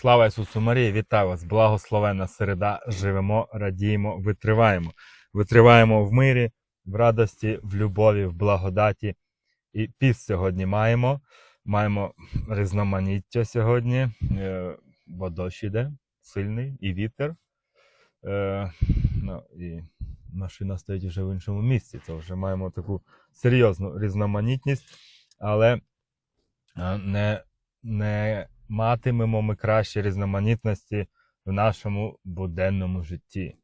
Слава Ісусу Марії, вітаю вас! Благословенна середа. Живемо, радіємо, витриваємо. Витриваємо в мирі, в радості, в любові, в благодаті. І піст сьогодні маємо. Маємо різноманіття сьогодні, е, бо дощ іде сильний і вітер. Е, ну, і машина стоїть вже в іншому місці. Це вже маємо таку серйозну різноманітність, але е, не, не матимемо ми краще різноманітності в нашому буденному житті.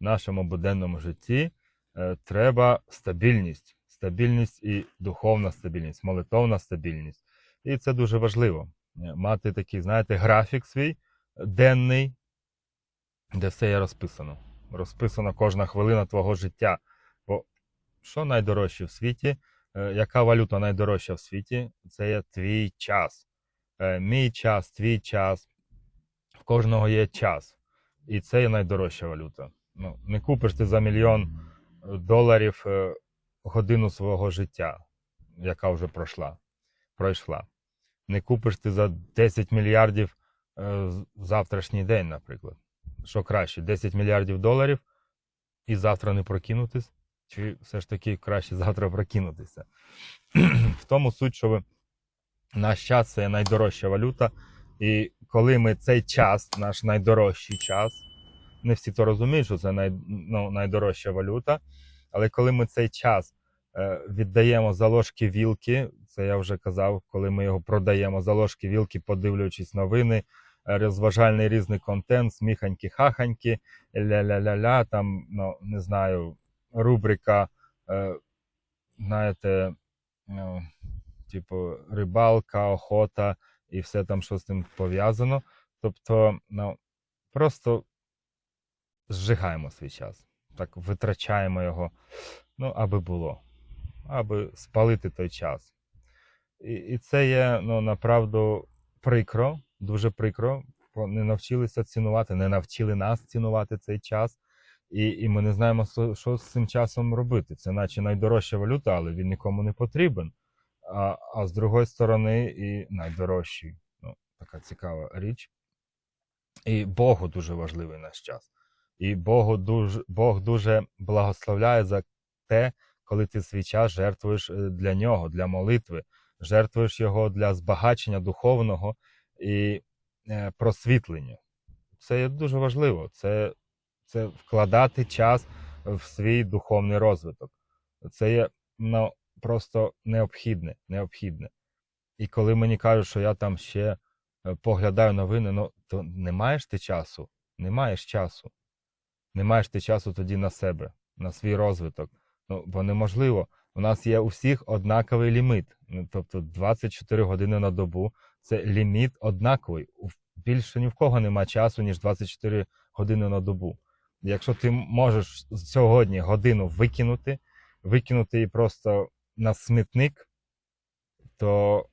В нашому буденному житті е, треба стабільність, стабільність і духовна стабільність, молитовна стабільність. І це дуже важливо. Е, Мати такий, знаєте, графік свій денний, де все є розписано. Розписана кожна хвилина твого життя. Бо що найдорожче в світі? Е, Яка валюта найдорожча в світі? Це є твій час. Е, Мій час, твій час. В кожного є час. І це є найдорожча валюта. Ну, не купиш ти за мільйон доларів е, годину свого життя, яка вже пройшла. пройшла. Не купиш ти за 10 мільярдів е, завтрашній день, наприклад. Що краще, 10 мільярдів доларів і завтра не прокинутись, чи все ж таки краще завтра прокинутися. В тому суть, що ви, наш час це найдорожча валюта. І коли ми цей час, наш найдорожчий час, не всі то розуміють, що це най, ну, найдорожча валюта. Але коли ми цей час е, віддаємо за ложки вілки, це я вже казав, коли ми його продаємо за ложки вілки, подивлюючись новини, е, розважальний різний контент, сміханьки, хаханьки, ля-ля-ля-ля, там, ну, не знаю, рубрика, е, знаєте, ну, типу, рибалка, охота і все там, що з тим пов'язано. Тобто, ну, просто зжигаємо свій час, так витрачаємо його, ну, аби було, аби спалити той час. І, і це є ну, направду прикро, дуже прикро, не навчилися цінувати, не навчили нас цінувати цей час. І, і ми не знаємо, що з цим часом робити. Це наче найдорожча валюта, але він нікому не потрібен. А, а з другої сторони, і найдорожчий. Ну, така цікава річ. І Богу дуже важливий наш час. І Богу дуже, Бог дуже благословляє за те, коли ти свій час жертвуєш е, для нього, для молитви, жертвуєш його для збагачення духовного і е, просвітлення. Це дуже важливо. Це, це вкладати час в свій духовний розвиток. Це є ну, просто необхідне, необхідне. І коли мені кажуть, що я там ще е, поглядаю новини, ну то не маєш ти часу, не маєш часу. Не маєш ти часу тоді на себе, на свій розвиток. Ну, бо неможливо. У нас є у всіх однаковий ліміт. Ну, Тобто 24 години на добу це ліміт однаковий. Більше ні в кого нема часу, ніж 24 години на добу. Якщо ти можеш сьогодні годину викинути, викинути її просто на смітник, то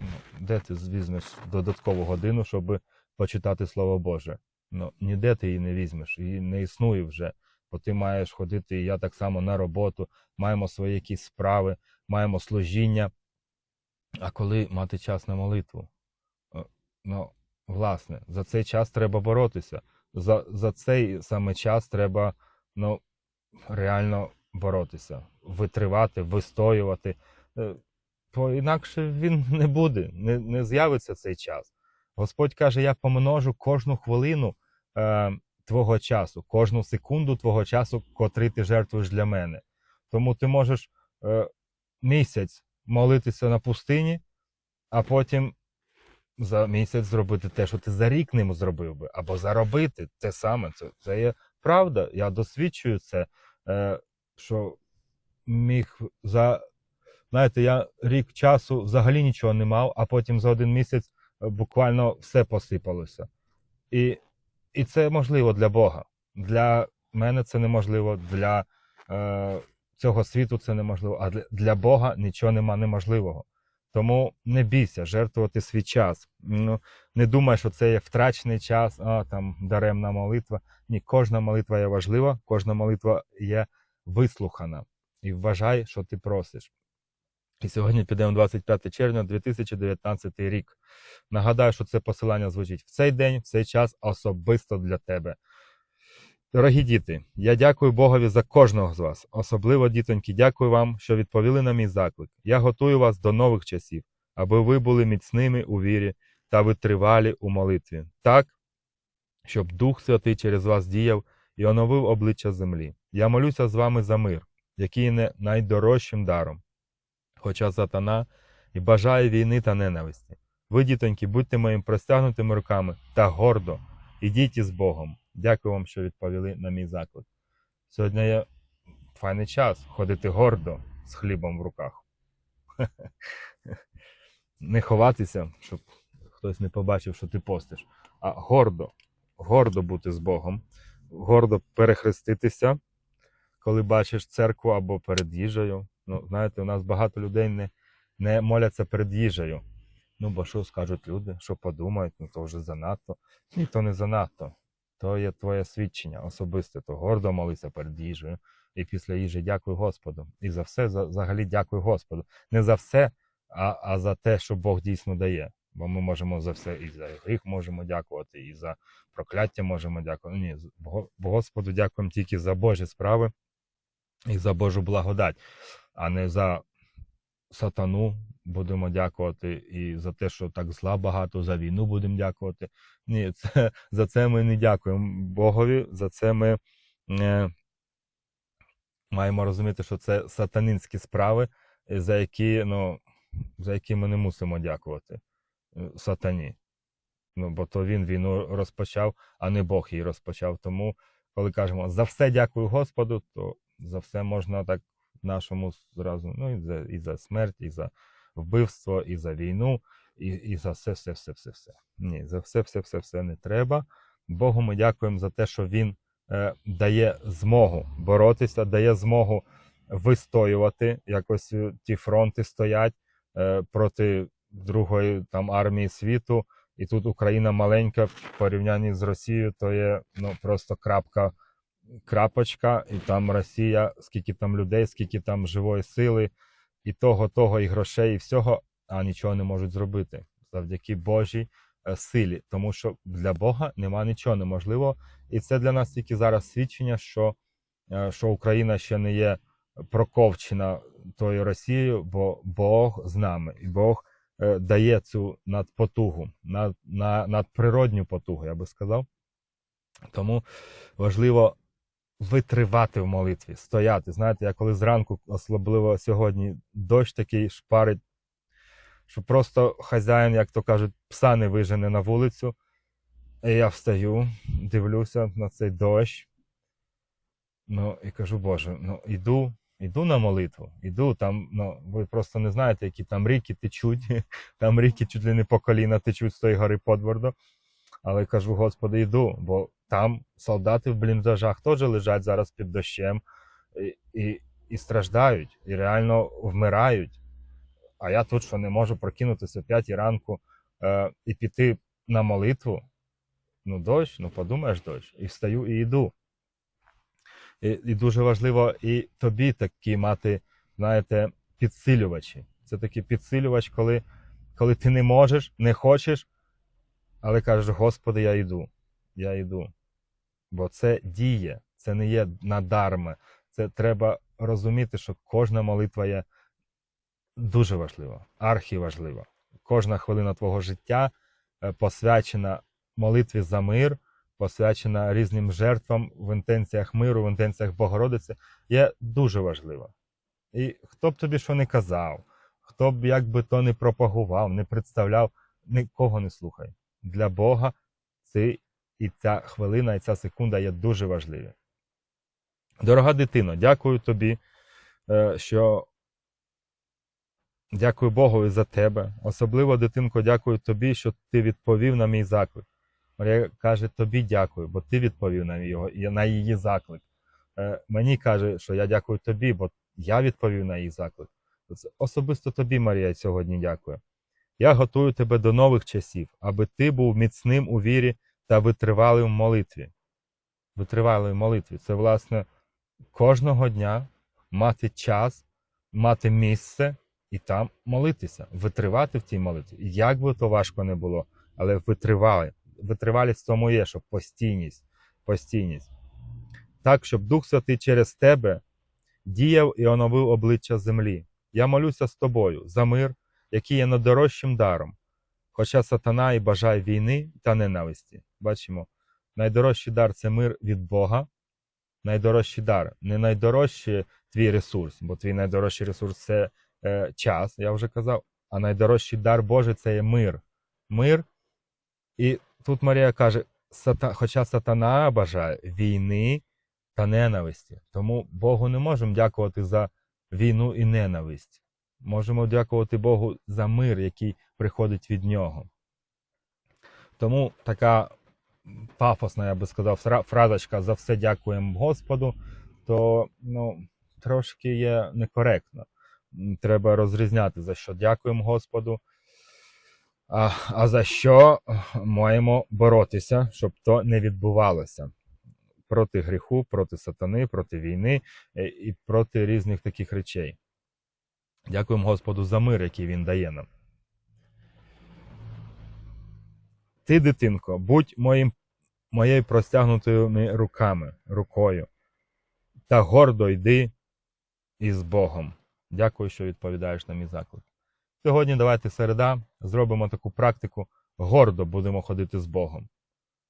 ну, де ти візьмеш додаткову годину, щоб почитати Слово Боже? Ну, ніде ти її не візьмеш, її не існує вже. Бо ти маєш ходити, і я так само на роботу, маємо свої якісь справи, маємо служіння. А коли мати час на молитву? Е, Ну, власне, за цей час треба боротися. За, за цей саме час треба ну, реально боротися, витривати, вистоювати. Е, Бо інакше він не буде, не, не з'явиться цей час. Господь каже: я помножу кожну хвилину е, твого часу, кожну секунду твого часу, котрий ти жертвуєш для мене. Тому ти можеш е, місяць молитися на пустині, а потім за місяць зробити те, що ти за рік ним зробив би, або заробити те саме. Це, це є правда. Я досвідчую це, е, що міг за. Знаєте, я рік часу взагалі нічого не мав, а потім за один місяць е, буквально все посипалося. І, і це можливо для Бога. Для мене це неможливо, для е, цього світу це неможливо, а для, для Бога нічого нема неможливого. Тому не бійся жертвувати свій час. Ну, не думай, що це є втрачений час, а там даремна молитва. Ні, кожна молитва є важлива, кожна молитва є вислухана. І вважай, що ти просиш. І сьогодні підемо 25 червня 2019 рік. Нагадаю, що це посилання звучить в цей день, в цей час особисто для тебе. Дорогі діти, я дякую Богові за кожного з вас. Особливо, дітоньки, дякую вам, що відповіли на мій заклик. Я готую вас до нових часів, аби ви були міцними у вірі та витривалі у молитві, так, щоб Дух Святий через вас діяв і оновив обличчя землі. Я молюся з вами за мир, який не найдорожчим даром, хоча сатана і бажає війни та ненависті. Ви, дітоньки, будьте моїм простягнутими руками та гордо ідіть із Богом. Дякую вам, що відповіли на мій заклик. Сьогодні є файний час ходити гордо з хлібом в руках. Не ховатися, щоб хтось не побачив, що ти постиш, а гордо, гордо бути з Богом, гордо перехреститися, коли бачиш церкву або перед їжею. Ну, знаєте, у нас багато людей не, не моляться перед їжею. Ну, бо що скажуть люди, що подумають, ну то вже занадто. Ні, то не занадто. То є твоє свідчення особисте, то гордо молися перед їжею. І після їжі дякую Господу. І за все за, взагалі дякую Господу. Не за все, а, а за те, що Бог дійсно дає. Бо ми можемо за все і за гріх можемо дякувати, і за прокляття можемо дякувати. Ні, Господу дякуємо тільки за Божі справи і за Божу благодать, а не за сатану будемо дякувати, і за те, що так зла багато, за війну будемо дякувати. Ні, це, за це ми не дякуємо Богові, за це ми е, маємо розуміти, що це сатанинські справи, за які, ну, за які ми не мусимо дякувати е, сатані. Ну, бо то він війну розпочав, а не Бог її розпочав. Тому, коли кажемо за все дякую Господу, то за все можна так нашому зразу, ну і за, і за смерть, і за вбивство, і за війну, і, і за все, все, все, все, все. Ні, за все, все, все, все не треба. Богу ми дякуємо за те, що Він е, дає змогу боротися, дає змогу вистоювати. Якось е, ті фронти стоять е, проти другої там армії світу. І тут Україна маленька в порівнянні з Росією, то є ну просто крапка, крапочка, і там Росія, скільки там людей, скільки там живої сили, і того, того, і грошей, і всього, а нічого не можуть зробити завдяки Божій е, силі. Тому що для Бога нема нічого неможливого. І це для нас тільки зараз свідчення, що, е, що Україна ще не є проковчена тою Росією, бо Бог з нами, і Бог е, дає цю надпотугу, над, на, надприродню потугу, я би сказав. Тому важливо витривати в молитві, стояти. Знаєте, я коли зранку, особливо сьогодні, дощ такий шпарить, що просто хазяїн, як то кажуть, пса не вижене на вулицю. І я встаю, дивлюся на цей дощ. Ну і кажу, Боже, ну іду, іду на молитву, іду там, ну ви просто не знаєте, які там ріки течуть, там ріки чуть ли не по коліна течуть з тої гори Подвордо. Але кажу, Господи, йду, бо там солдати в бліндажах теж лежать зараз під дощем і, і, і страждають, і реально вмирають. А я тут що не можу прокинутися о 5 ранку е, і піти на молитву. Ну, дощ, ну подумаєш дощ, і встаю і йду. І, і дуже важливо і тобі такі мати, знаєте, підсилювачі. Це такий підсилювач, коли, коли ти не можеш, не хочеш, але кажеш, Господи, я йду, я йду. Бо це діє, це не є надарма. Це треба розуміти, що кожна молитва є дуже важлива, архіважлива. Кожна хвилина твого життя е, посвячена молитві за мир, посвячена різним жертвам в інтенціях миру, в інтенціях Богородиці, є дуже важлива. І хто б тобі що не казав, хто б як би то не пропагував, не представляв, нікого не слухай. Для Бога це і ця хвилина, і ця секунда є дуже важливі. Дорога дитино, дякую тобі, е, що дякую Богу за тебе. Особливо, дитинко, дякую тобі, що ти відповів на мій заклик. Марія каже, тобі дякую, бо ти відповів на його, на її заклик. Е, Мені каже, що я дякую тобі, бо я відповів на її заклик. Особисто тобі, Марія, сьогодні дякую. Я готую тебе до нових часів, аби ти був міцним у вірі та витривалий в молитві. Витривалий в молитві. Це, власне, кожного дня мати час, мати місце і там молитися, витривати в тій молитві. Як би то важко не було, але витривали. Витривалість тому є, що постійність, постійність. Так, щоб Дух Святий через тебе діяв і оновив обличчя землі. Я молюся з тобою за мир, який є найдорожчим даром. Хоча сатана і бажає війни та ненависті. Бачимо, найдорожчий дар це мир від Бога. Найдорожчий дар, не найдорожчий твій ресурс, бо твій найдорожчий ресурс це е, час, я вже казав. А найдорожчий дар Божий це є мир. Мир. І тут Марія каже: сата, хоча сатана бажає війни та ненависті. Тому Богу не можемо дякувати за війну і ненависть. Можемо дякувати Богу за мир, який приходить від нього. Тому така пафосна, я би сказав, фразочка за все дякуємо Господу, то ну, трошки є некоректно. Треба розрізняти, за що дякуємо Господу, а, а за що маємо боротися, щоб то не відбувалося. Проти гріху, проти сатани, проти війни е, і проти різних таких речей. Дякуємо Господу за мир, який Він дає нам. Ти, дитинко, будь моїм, моєю простягнутими руками, рукою, та гордо йди із Богом. Дякую, що відповідаєш на мій заклик. Сьогодні давайте середа зробимо таку практику, гордо будемо ходити з Богом.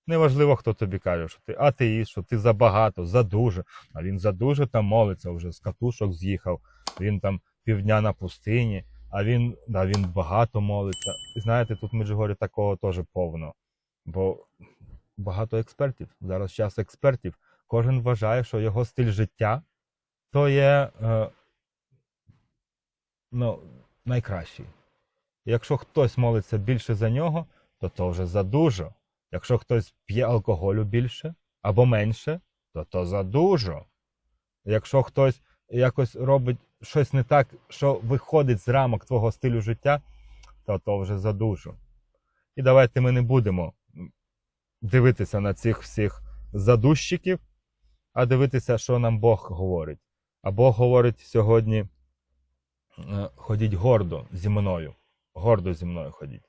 Неважливо, хто тобі каже, що ти атеїст, що ти забагато, задуже. А він задуже там молиться, вже з катушок з'їхав, він там півдня на пустині, а він, да, він багато молиться. Знаєте, тут в такого теж повно. Бо багато експертів, зараз час експертів, кожен вважає, що його стиль життя то є е, ну, найкращий. Якщо хтось молиться більше за нього, то то вже задужо. Якщо хтось п'є алкоголю більше або менше, то то задужо. Якщо хтось якось робить щось не так, що виходить з рамок твого стилю життя, то то вже задужо. І давайте ми не будемо дивитися на цих всіх задущиків, а дивитися, що нам Бог говорить. А Бог говорить сьогодні: е, ходіть гордо зі мною. Гордо зі мною ходіть.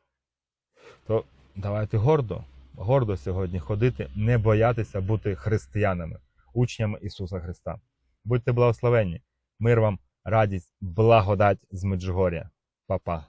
То давайте гордо, гордо сьогодні ходити, не боятися бути християнами, учнями Ісуса Христа. Будьте благословенні, мир вам, радість, благодать з Меджугор'я. Па-па.